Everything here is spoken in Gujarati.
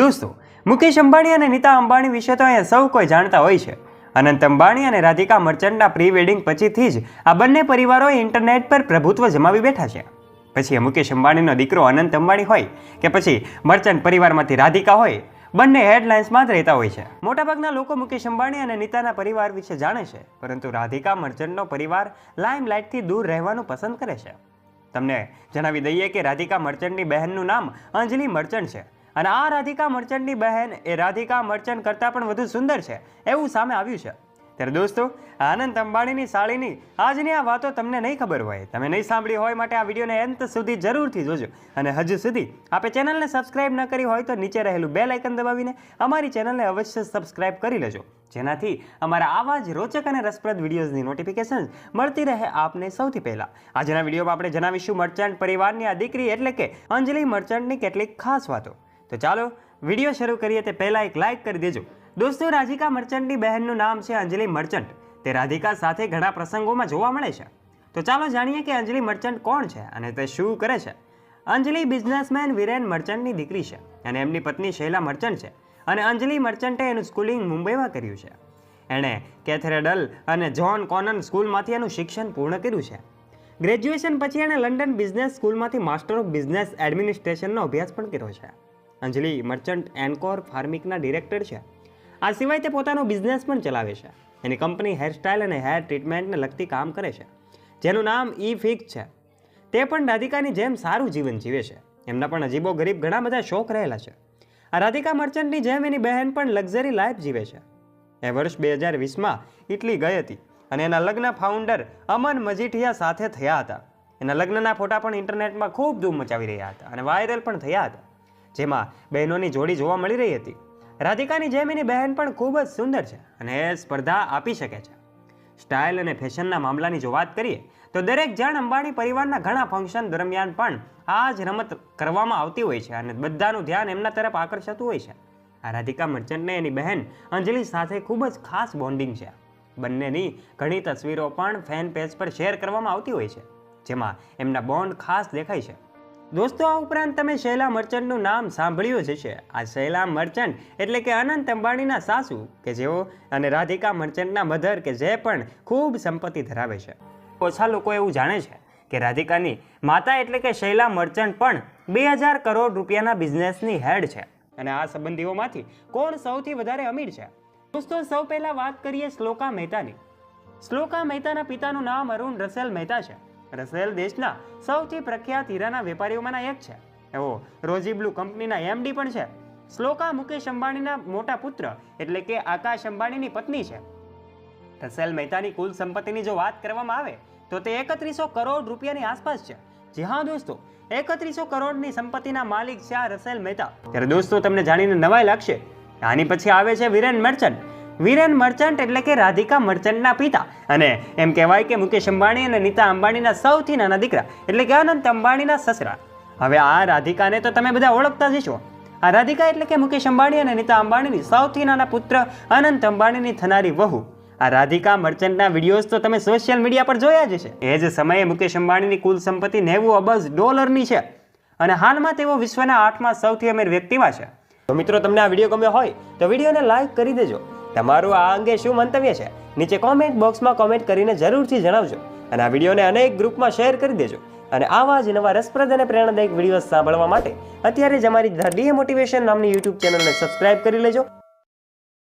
દોસ્તો, મુકેશ અંબાણી અને નીતા અંબાણી વિશે તો અહીંયા સૌ કોઈ જાણતા હોય છે. અનંત અંબાણી અને રાધિકા મર્ચન્ટના પ્રી વેડિંગ પછીથી જ આ બંને પરિવારોએ ઇન્ટરનેટ પર પ્રભુત્વ જમાવી બેઠા છે. પછી મુકેશ અંબાણીનો દીકરો અનંત અંબાણી હોય કે પછી મર્ચન્ટ પરિવારમાંથી રાધિકા હોય, બંને હેડલાઇન્સમાં જ રહેતા હોય છે. મોટાભાગના લોકો મુકેશ અંબાણી અને નીતાના પરિવાર વિશે જાણે છે, પરંતુ રાધિકા મર્ચન્ટનો પરિવાર લાઇમલાઇટથી દૂર રહેવાનું પસંદ કરે છે. તમને જણાવી દઈએ કે રાધિકા મર્ચન્ટની બહેનનું નામ અંજલિ મર્ચન્ટ છે. અને આ રાધિકા મર્ચન્ટની બહેન એ રાધિકા મર્ચન્ટ કરતાં પણ વધુ સુંદર છે, એવું સામે આવ્યું છે. ત્યારે દોસ્તો, આનંદ અંબાણીની સાળીની આજની આ વાતો તમને નહીં ખબર હોય, તમે નહીં સાંભળી હોય માટે આ વિડીયોને અંત સુધી જરૂરથી જોજો. અને હજુ સુધી આપે ચેનલને સબસ્ક્રાઇબ ન કરી હોય તો નીચે રહેલું બે લાઇકન દબાવીને અમારી ચેનલને અવશ્ય સબસ્ક્રાઇબ કરી લેજો. જેનાથી અમારા આવા જ રોચક અને રસપ્રદ વિડીયોઝની નોટિફિકેશન મળતી રહે આપને સૌથી પહેલાં. આજના વિડીયોમાં આપણે જણાવીશું મર્ચન્ટ પરિવારની આ દીકરી એટલે કે અંજલિ મર્ચન્ટની કેટલીક ખાસ વાતો. તો ચાલો વીડિયો શરૂ કરીએ તે પહેલાં એક લાઇક કરી દેજો. દોસ્તો, રાધિકા મર્ચન્ટની બહેનનું નામ છે અંજલિ મર્ચન્ટ તે રાધિકા સાથે ઘણા પ્રસંગોમાં જોવા મળે છે. તો ચાલો જાણીએ કે અંજલિ મર્ચન્ટ કોણ છે અને તે શું કરે છે. અંજલિ બિઝનેસમેન વિરેન મર્ચન્ટની દીકરી છે અને એમની પત્ની શૈલા મર્ચન્ટ છે અને અંજલિ મર્ચન્ટે એનું સ્કૂલિંગ મુંબઈમાં કર્યું છે. એણે કેથરેડલ અને જ્હોન કોનન સ્કૂલમાંથી એનું શિક્ષણ પૂર્ણ કર્યું છે. ગ્રેજ્યુએશન પછી એણે લંડન બિઝનેસ સ્કૂલમાંથી માસ્ટર ઓફ બિઝનેસ એડમિનિસ્ટ્રેશનનો અભ્યાસ પણ કર્યો છે. અંજલિ મર્ચન્ટ એન્કોર ફાર્મિકના ડિરેક્ટર છે. આ સિવાય તે પોતાનો બિઝનેસ પણ ચલાવે છે. એની કંપની હેરસ્ટાઇલ અને હેર ટ્રીટમેન્ટને લગતી કામ કરે છે. જેનું નામ ઈ ફિક્સ છે. તે પણ રાધિકાની જેમ સારું જીવન જીવે છે. એમના પણ અજીબો ગરીબ ઘણા બધા શોખ રહેલા છે. આ રાધિકા મર્ચન્ટની જેમ એની બહેન પણ લક્ઝરી લાઈફ જીવે છે. એ વર્ષ બે હજાર વીસમાં ઇટલી ગઈ હતી અને એના લગ્ન ફાઉન્ડર અમન મજીઠિયા સાથે થયા હતા. એના લગ્નના ફોટા પણ ઇન્ટરનેટમાં ખૂબ ધૂમ મચાવી રહ્યા હતા અને વાયરલ પણ થયા હતા. જેમાં બહેનોની જોડી જોવા મળી રહી હતી. રાધિકાની જેમ એની બહેન પણ ખૂબ જ સુંદર છે અને સ્પર્ધા આપી શકે છે. સ્ટાઇલ અને ફેશનના મામલાની જો વાત કરીએ, તો દરેક જણ અંબાણી પરિવારના ઘણા ફંક્શન દરમિયાન પણ આ જ રમત કરવામાં આવતી હોય છે અને બધાનું ધ્યાન એમના તરફ આકર્ષતું હોય છે. આ રાધિકા મર્ચન્ટને એની બહેન અંજલિ સાથે ખૂબ જ ખાસ બોન્ડિંગ છે. બંનેની ઘણી તસવીરો પણ ફેન પેજ પર શેર કરવામાં આવતી હોય છે, જેમાં એમના બોન્ડ ખાસ દેખાય છે. દોસ્તો, આ ઉપરાંત તમે શૈલા મર્ચન્ટનું નામ સાંભળ્યું જ છે આ શૈલા મર્ચન્ટ એટલે કે અનંત અંબાણીના સાસુ, કે જેઓ અને રાધિકા મર્ચન્ટના મધર, કે જે પણ ખૂબ સંપત્તિ ધરાવે છે. ઓછા લોકો એવું જાણે છે કે રાધિકાની માતા એટલે કે શૈલા મર્ચન્ટ પણ બે હજાર કરોડ રૂપિયાના બિઝનેસની હેડ છે. અને આ સંબંધીઓમાંથી કોણ સૌથી વધારે અમીર છે? દોસ્તો, સૌ પહેલાં વાત કરીએ શ્લોકા મહેતાની. શ્લોકા મહેતાના પિતાનું નામ અરુણ રસેલ મહેતા છે. રસેલ દેશના સૌથી પ્રખ્યાત હીરાના વેપારીઓમાંના એક છે. એવો રોજી બ્લુ કંપનીના એમડી પણ છે. શ્લોકા મુકેશ અંબાણીના મોટા પુત્ર એટલે કે આકાશ અંબાણીની પત્ની છે. રસેલ મહેતાની કુલ સંપત્તિની જો વાત કરવામાં આવે, તો તે એકત્રીસો કરોડ રૂપિયાની આસપાસ છે. જી હા દોસ્તો, એકત્રીસો કરોડની સંપત્તિના માલિક છે આ રસેલ મહેતા. ત્યારે દોસ્તો, તમને જાણીને નવાઈ લાગશે. આની પછી આવે છે વિરેન મર્ચન્ટ. વિરેન મર્ચન્ટ એટલે કે રાધિકા મર્ચન્ટના પિતા. અને એમ કહેવાય કે મુકેશ અંબાણી અને નીતા અંબાણીના સૌથી નાના દીકરા, એટલે કે અનંત અંબાણીના સસરા. હવે આ રાધિકાને તો તમે બધા ઓળખતા જ છો આ રાધિકા એટલે કે મુકેશ અંબાણી અને નીતા અંબાણીની સૌથી નાના પુત્ર અનંત અંબાણીની થનારી વહુ. આ રાધિકા મર્ચન્ટના વિડીયોઝ તો તમે સોશિયલ મીડિયા પર જોયા જ છે એ જ સમયે મુકેશ અંબાણીની કુલ સંપત્તિ નેવું અબજ ડોલરની છે. અને હાલમાં તેઓ વિશ્વના આઠમાં સૌથી અમીર વ્યક્તિમાં છે. તો મિત્રો, તમને આ વીડિયો ગમ્યો હોય તો વિડીયોને લાઈક કરી દેજો. તમારું આ અંગે શું મંતવ્ય છે? નીચે કોમેન્ટ બોક્સમાં કોમેન્ટ કરીને જરૂરથી જણાવજો. અને આ વિડીયોને અનેક ગ્રુપમાં શેર કરી દેજો. અને આવા જ નવા રસપ્રદ અને પ્રેરણાદાયક વીડિયો સાંભળવા માટે અત્યારે જ અમારી ધ ડીએ મોટિવેશન નામની યુટ્યુબ ચેનલને સબસ્ક્રાઇબ કરી લેજો.